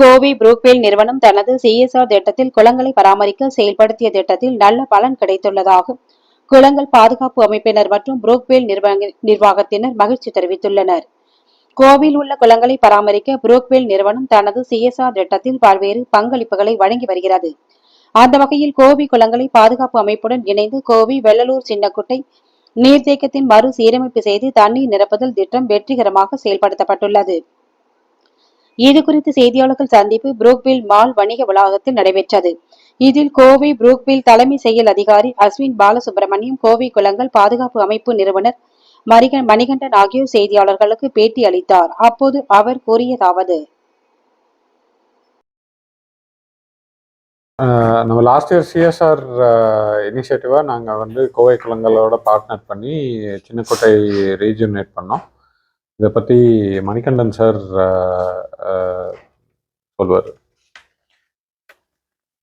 கோவை புரூக்வேல் நிறுவனம் தனது சிஎஸ்ஆர் திட்டத்தில் குளங்களை பராமரிக்க செயல்படுத்திய திட்டத்தில் நல்ல பலன் கிடைத்துள்ளதாக குளங்கள் பாதுகாப்பு அமைப்பினர் மற்றும் புரூக்வேல் நிர்வாகத்தினர் மகிழ்ச்சி தெரிவித்துள்ளனர். கோவில் உள்ள குளங்களை பராமரிக்க புரூக்வேல் நிறுவனம் தனது சிஎஸ்ஆர் திட்டத்தில் பல்வேறு பங்களிப்புகளை வழங்கி வருகிறது. அந்த வகையில் கோவி குளங்களை பாதுகாப்பு அமைப்புடன் இணைந்து கோவி வெள்ளலூர் சின்னக்குட்டை நீர்த்தேக்கத்தின் மறு சீரமைப்பு செய்து தண்ணீர் நிரப்புதல் திட்டம் வெற்றிகரமாக செயல்படுத்தப்பட்டுள்ளது. இது குறித்து செய்தியாளர்கள் சந்திப்பு புரூக்பில் மால் வணிக வளாகத்தில் நடைபெற்றது. இதில் கோவை புரூக்பில் தலைமை செயல் அதிகாரி அஸ்வின் பாலசுப்ரமணியம் கோவை குளங்கள் பாதுகாப்பு அமைப்பு நிறுவனர் மரிக- மணிகண்டன் ஆகியோர் செய்தியாளர்களுக்கு பேட்டி அளித்தார். அப்போது அவர் கூறியதாவது. ஆஹ் நம்ம லாஸ்ட் இயர் சிஎஸ்ஆர் இனிஷியேட்டிவாக நாங்கள் வந்து கோவை குளங்களோட பார்ட்னர் பண்ணி சின்னக்கோட்டை ரீஜினேட் பண்ணோம். இதை பற்றி மணிகண்டன் சார் சொல்வார்.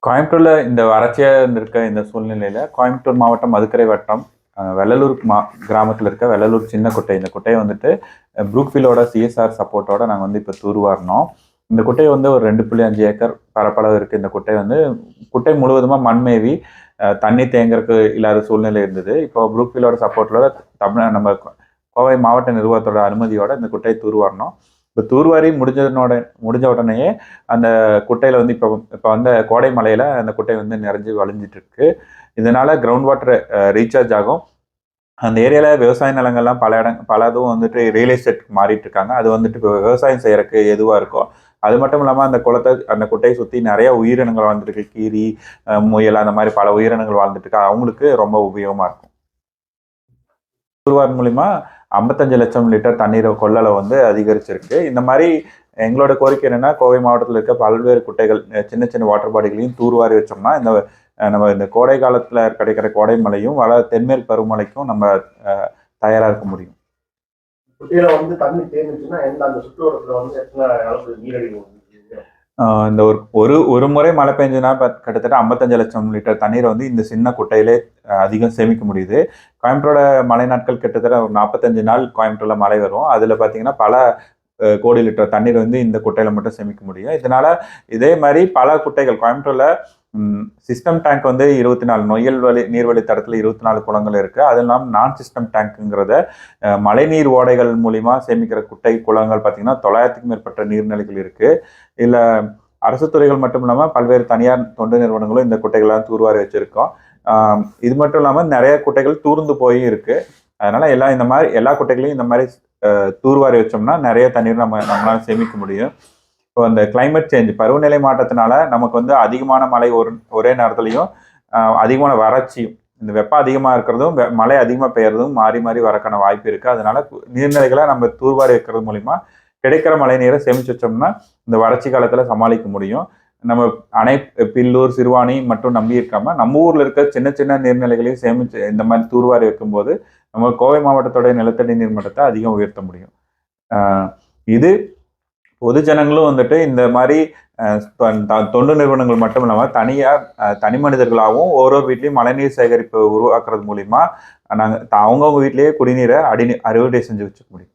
கோயம்புத்தூரில் இந்த வறட்சியாக இருந்திருக்க இந்த சூழ்நிலையில் கோயம்புத்தூர் மாவட்டம் மதுக்கரை வட்டம் வெள்ளலூர் மா கிராமத்தில் இருக்க வெள்ளலூர் சின்ன குட்டை. இந்த குட்டையை வந்துட்டு ப்ரூக்ஃபீலோட சிஎஸ்ஆர் சப்போர்ட்டோட நாங்கள் வந்து இப்போ தூர்வாரினோம் இந்த குட்டையை வந்து ஒரு ரெண்டு புள்ளி அஞ்சு ஏக்கர் பரப்பளவு இருக்குது இந்த குட்டை வந்து குட்டை முழுவதுமாக மண்மேவி தண்ணி தேங்கறதுக்கு இல்லாத சூழ்நிலை இருந்தது. இப்போ ப்ரூக்ஃபீலோட சப்போர்ட்டோட தமிழ் நம்ம கோவை மாவட்ட நிர்வாகத்தோட அனுமதியோட இந்த குட்டையை தூர்வாரணும். இப்போ தூர்வாரி முடிஞ்சதனோட முடிஞ்ச உடனேயே அந்த குட்டையில் வந்து இப்போ இப்போ வந்த கோடை மலையில் அந்த குட்டை வந்து நிறைஞ்சு வழிஞ்சிட்டு இருக்கு இதனால கிரவுண்ட் வாட்டர் ரீசார்ஜ் ஆகும். அந்த ஏரியாவில் விவசாய நிலங்கள்லாம் பல இடம் பல இதுவும் வந்துட்டு ரியல் எஸ்டேட் மாறிட்டு இருக்காங்க அது வந்துட்டு இப்போ விவசாயம் செய்யறதுக்கு எதுவாக இருக்கும் அது மட்டும் இல்லாமல் அந்த குளத்தை அந்த குட்டையை சுற்றி நிறைய உயிரினங்கள் வாழ்ந்துருக்கு கீரி முயல் அந்த மாதிரி பல உயிரினங்கள் வாழ்ந்துட்டு இருக்கு அவங்களுக்கு ரொம்ப உபயோகமாக இருக்கும். தூர்வாரன் மூலிமா ஐம்பத்தஞ்சு லட்சம் லிட்டர் தண்ணீரை கொள்ளளவு வந்து அதிகரிச்சிருக்கு. இந்த மாதிரி எங்களோட கோரிக்கை என்னென்னா கோவை மாவட்டத்தில் இருக்க பல்வேறு குட்டைகள் சின்ன சின்ன வாட்டர் பாடிகளையும் தூர்வாரி வச்சோம்னா இந்த நம்ம இந்த கோடை காலத்தில் கிடைக்கிற கோடை மலையும் வள தென்மேற்கு பருவமழைக்கும் நம்ம தயாராக இருக்க முடியும். குட்டையில வந்து தண்ணி தேங்குச்சுன்னா எந்த அந்த சுற்றுவட்டத்துல வந்து எத்தனை அளவு நீரடி இந்த ஒரு ஒரு ஒரு முறை மழை பெஞ்சுனா கிட்டத்தட்ட ஐம்பத்தஞ்சு லட்சம் லிட்டர் தண்ணீரை வந்து இந்த சின்ன குட்டையிலே அதிகம் சேமிக்க முடியுது. கோயம்புத்தூரோட மழை நாட்கள் கிட்டத்தட்ட ஒரு நாற்பத்தஞ்சு நாள் கோயம்புத்தூரில் மழை வரும். அதில் பார்த்தீங்கன்னா பல கோடி லிட்டர் தண்ணீர் வந்து இந்த குட்டையில் மட்டும் சேமிக்க முடியும். இதனால் இதே மாதிரி பல குட்டைகள் கோயம்புத்தூரில் சிஸ்டம் டேங்க் வந்து இருபத்தி நாலு நொயல் வழி நீர்வழி தடத்தில் இருபத்தி நாலு குளங்கள் இருக்குது அது இல்லாமல் நான் சிஸ்டம் டேங்க்குங்கிறத மழைநீர் ஓடைகள் மூலிமா சேமிக்கிற குட்டை குளங்கள் பார்த்தீங்கன்னா தொள்ளாயிரத்துக்கும் மேற்பட்ட நீர்நிலைகள் இருக்குது இல்லை அரசு துறைகள் மட்டும் இல்லாமல் பல்வேறு தனியார் தொண்டு நிறுவனங்களும் இந்த குட்டைகள்லாம் தூர்வாரி வச்சுருக்கோம். இது மட்டும் இல்லாமல் நிறைய குட்டைகள் தூர்ந்து போய் இருக்குது அதனால் எல்லா இந்த மாதிரி எல்லா குட்டைகளையும் இந்த மாதிரி தூர்வாரி வச்சோம்னா நிறைய தண்ணீர் நம்ம நம்மளால் சேமிக்க முடியும். இப்போ அந்த கிளைமேட் சேஞ்ச் பருவநிலை மாற்றத்தினால நமக்கு வந்து அதிகமான மழை ஒரு ஒரே நேரத்துலையும் அதிகமான வறட்சியும் இந்த வெப்பம் அதிகமாக இருக்கிறதும் வெ- மழை அதிகமாக பெய்யறதும் மாறி மாறி வரக்கான வாய்ப்பு இருக்குது அதனால நீர்நிலைகளை நம்ம தூர்வாரி வைக்கிறது மூலிமா கிடைக்கிற மழை நீரை சேமிச்சு வச்சோம்னா இந்த வறட்சி காலத்தில் சமாளிக்க முடியும். நம்ம அணை பில்லூர் சிறுவாணி மட்டும் நம்பி இருக்காம நம்ம ஊரில் இருக்க சின்ன சின்ன நீர்நிலைகளையும் சேமிச்சு இந்த மாதிரி தூர்வாரி வைக்கும்போது நம்ம கோவை மாவட்டத்தோடைய நிலத்தடி நீர் மட்டத்தை அதிகம் உயர்த்த முடியும். இது பொது ஜனங்களும் வந்துட்டு இந்த மாதிரி த- தொண்டு நிறுவனங்கள் மட்டும் இல்லாமல் தனியாக தனி மனிதர்களாகவும் ஒவ்வொரு வீட்லேயும் மழைநீர் சேகரிப்பு உருவாக்குறது மூலிமா நாங்கள் அவங்கவுங்க வீட்டிலேயே குடிநீரை அடி அறுவடை செஞ்சு வச்சுக்க முடியும்.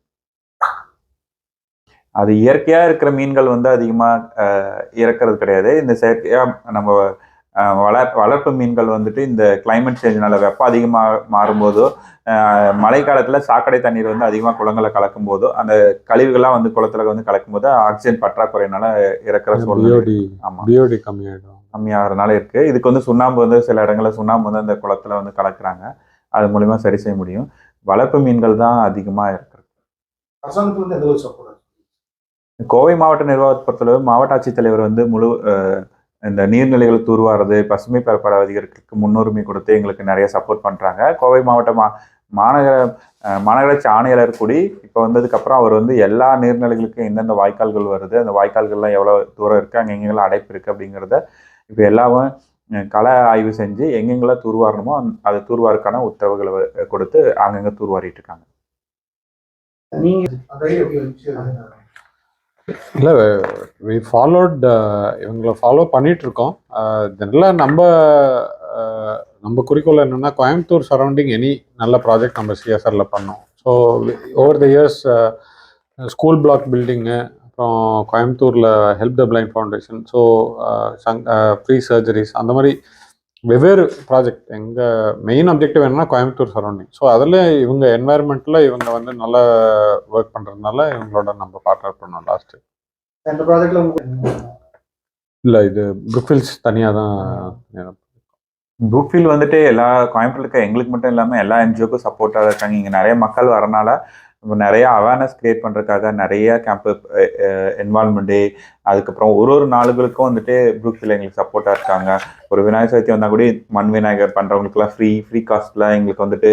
அது இயற்கையாக இருக்கிற மீன்கள் வந்து அதிகமாக அஹ், இறக்கிறது கிடையாது. இந்த செயற்கையாக நம்ம வளர் வளர்ப்பு மீன்கள் வந்துட்டு இந்த climate சேஞ்ச்னால வெப்பம் அதிகமாக மாறும்போதோ அஹ், மழை காலத்துல சாக்கடை தண்ணீர் வந்து அதிகமாக குளங்களை கலக்கும் போதோ அந்த கழிவுகள்லாம் வந்து குளத்துல வந்து கலக்கும் போது ஆக்சிஜன் பற்றாக்குறையினால இறக்குற சூழ்நிலை. பிஓடி ஆமா. பிஓடி கம்மியாயிடும். கம்மியாகிறதுனால இருக்கு. இதுக்கு வந்து சுண்ணாம்பு வந்து சில இடங்கள்ல சுண்ணாம்பு வந்து அந்த குளத்துல வந்து கலக்குறாங்க. அது மூலியமா சரி செய்ய முடியும். வளர்ப்பு மீன்கள் தான் அதிகமா இருக்கு. அரசாங்கத்துல இருந்து எந்த ஒரு சப்போர்ட் கோவை மாவட்ட நிர்வாகத்தை பொறுத்தளவு மாவட்ட ஆட்சித்தலைவர் வந்து முழு இந்த நீர்நிலைகள் தூர்வாரது பசுமை பரப்பளவு அதிகரிக்கிறதுக்கு முன்னுரிமை கொடுத்து எங்களுக்கு நிறைய சப்போர்ட் பண்றாங்க. கோவை மாவட்ட மா மாநகர மாநகராட்சி ஆணையாளர் கூடி இப்போ வந்ததுக்கப்புறம் அவர் வந்து எல்லா நீர்நிலைகளுக்கும் எந்தெந்த வாய்க்கால்கள் வருது. அந்த வாய்க்கால்கள்லாம் எவ்வளோ தூரம் இருக்குது அங்கே எங்கெங்கெல்லாம் அடைப்பு இருக்குது அப்படிங்கிறத இப்போ எல்லாமே கள ஆய்வு செஞ்சு எங்கெங்கெல்லாம் தூர்வாரணுமோ அந்த- அது தூர்வாருக்கான உத்தரவுகளை கொடுத்து அங்கங்கே தூர்வாரிட்டு இருக்காங்க. நீங்க அதை எப்படி வச்சு இல்லை வி ஃபாலோட் இவங்களை ஃபாலோ பண்ணிட்டு இருக்கோம் ஜெனரலாக uh, நம்ம uh, நம்ம குறிக்கோள் என்னென்னா கோயம்புத்தூர் சரௌண்டிங் எனி நல்ல ப்ராஜெக்ட் நம்ம சிஎஸ்ஆரில் பண்ணோம். So over the years school block building அப்புறம் கோயம்புத்தூரில் help the blind foundation so Sangh uh, free surgeries அந்த மாதிரி வெவ்வேறு ப்ராஜெக்ட் எங்கள் மெயின் அப்ஜெக்டிவ் என்னன்னா கோயம்புத்தூர் சரௌண்டிங் ஸோ அதில் இவங்க என்வாயர்மெண்ட்டில் இவங்க வந்து நல்ல ஒர்க் பண்ணுறதுனால இவங்களோட நம்ம பார்ட்னர் பண்ணோம் லாஸ்ட்டு இந்த ப்ராஜெக்ட்ல இல்லை இது புக்ஃபில்ஸ் தனியாக தான் புக்ஃபீல் வந்துட்டு எல்லா கோயம்புத்தூர்ல இருக்க எங்களுக்கு மட்டும் இல்லாமல் எல்லா என்ஜிஓக்கும் சப்போர்ட்டாக இருக்காங்க. இங்கே நிறைய மக்கள் வரனால இப்போ நிறைய அவேர்னஸ் கிரியேட் பண்ணுறதுக்காக நிறைய கேம்ப்பு இன்வால்மெண்ட்டு அதுக்கப்புறம் ஒரு ஒரு நாளுகளுக்கும் வந்துட்டு புக்ஃபீல் எங்களுக்கு சப்போர்ட்டாக இருக்காங்க. ஒரு விநாயகர் சதுர்த்தி வந்தால் கூட மண் விநாயகர் பண்ணுறவங்களுக்குலாம் ஃப்ரீ ஃப்ரீ காஸ்ட்டில் எங்களுக்கு வந்துட்டு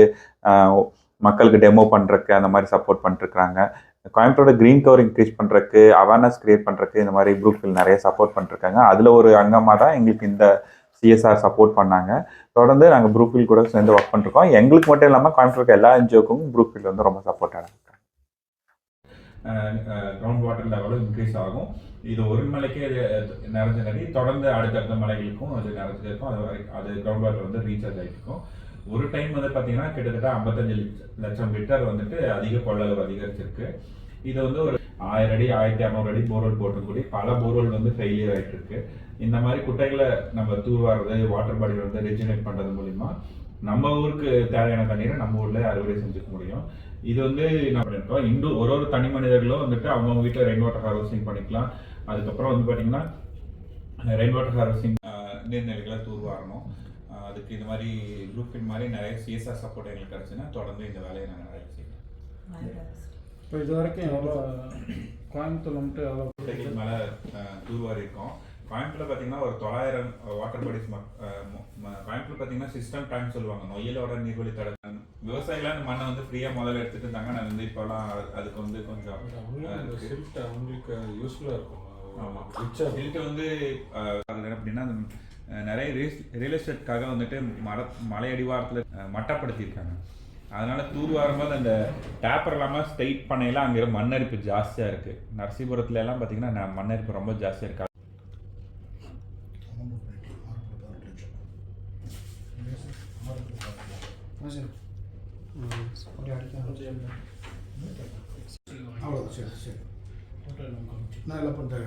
மக்களுக்கு டெமோ பண்ணுறக்கு அந்த மாதிரி சப்போர்ட் பண்ணிருக்காங்க. கோயம்புத்தூரோட க்ரீன் கவர் இன்க்ரீஸ் பண்ணுறக்கு அவேர்னஸ் கிரியேட் பண்ணுறக்கு இந்த மாதிரி புக்ஃபீல் நிறைய சப்போர்ட் பண்ணிருக்காங்க. அதில் ஒரு அங்கமாக தான் எங்களுக்கு இந்த சிஎஸ்ஆர் சப்போர்ட் பண்ணாங்க. தொடர்ந்து நாங்கள் ப்ரூஃபீல் கூட சேர்ந்து ஒர்க் பண்ணிருக்கோம். எங்களுக்கு மட்டும் இல்லாமல் கோயம்புத்தூருக்கு எல்லா என்ஜிஓக்கும் ப்ரூஃபீல் வந்து ரொம்ப சப்போர்ட்டாக இருக்காங்க கிரவுண்ட் வாட்டர் லெவலும் இன்க்ரீஸ் ஆகும். இது ஒரு மலைக்கே இது நிறைஞ்ச நடி தொடர்ந்து அடுத்தடுத்த மலைகளுக்கும் அது நிறைஞ்சிருக்கும் அது வரைக்கும் அது கிரவுண்ட் வாட்டர் வந்து ரீசார்ஜ் ஆகிட்டு இருக்கும் ஒரு டைம் வந்து பார்த்தீங்கன்னா கிட்டத்தட்ட ஐம்பத்தஞ்சு லட்சம் லிட்டர் வந்துட்டு அதிக கொள்ளளவு அதிகரிச்சிருக்கு. இது வந்து ஒரு ஆயிரம் அடி ஆயிரத்தி இரநூறு அடி போர்வெல் போட்டிருக்கூடி பல போர்வெல் வந்து ஃபெயிலியர் ஆகிட்டு இருக்கு. இந்த மாதிரி குட்டைகளை நம்ம தூர்வாடுறது வாட்டர் பாடி வந்து ரிஜினேட் பண்ணுறது மூலிமா நம்ம ஊருக்கு தேவையான தண்ணீரை நம்ம ஊர்ல அறுவடை செஞ்சுக்க முடியும். இது வந்து என்ன பண்ணிருக்கோம்? இன்னும் ஒரு ஒரு தனி மனிதர்களும் வந்துட்டு அவங்கவுங்க வீட்டில் ரெயின் வாட்டர் ஹார்வெஸ்டிங் பண்ணிக்கலாம். அதுக்கப்புறம் வந்து பார்த்தீங்கன்னா ரெயின் வாட்டர் ஹார்வெஸ்டிங் நீர்நிலைகளை தூர்வாரணும். அதுக்கு இந்த மாதிரி குரூப் மாதிரி நிறைய சிஎஸ்ஆர் சப்போர்ட் எங்களுக்கு கிடச்சுன்னா தொடர்ந்து இந்த வேலையை நாங்கள் நிறைய செய்யலாம். இப்போ இது வரைக்கும் எவ்வளோ கோயம்புத்தூர் மட்டும் எவ்வளோ மேலே தூர்வாரி இருக்கோம். கோயம்புத்தூர்ல பார்த்தீங்கன்னா ஒரு தொள்ளாயிரம் வாட்டர் பாடிஸ் கோயம்புத்தூர் பார்த்தீங்கன்னா சிஸ்டம் டேங்க் சொல்லுவாங்க. நொய்யலோட நீர்வழி தட விவசாயிகள் அந்த மண்ணை வந்து ஃப்ரீயாக முதல்ல எடுத்துட்டு இருந்தாங்க. நான் வந்து இப்போலாம் அது- அதுக்கு வந்து கொஞ்சம் அவங்களுக்கு யூஸ்ஃபுல்லாக இருக்கும். ஆமா. இதுக்கு வந்து அப்படின்னா அந்த, நிறைய ரியல் எஸ்டேட்காக வந்துட்டு மர மலை அடிவாரத்தில் மட்டப்படுத்தியிருக்காங்க. அதனால தூர்வாரும் போது அந்த டேப்பர் இல்லாமல் ஸ்ட்ரைட் பண்ணையெல்லாம் அங்கே மண்ணரிப்பு ஜாஸ்தியாக இருக்குது நரசிபுரத்துல எல்லாம் பார்த்தீங்கன்னா மண்ணரிப்பு ரொம்ப ஜாஸ்தியாக இருக்கு. அவ்வளோ சரி சரி. நான் எல்லாம் பண்ணுறேன்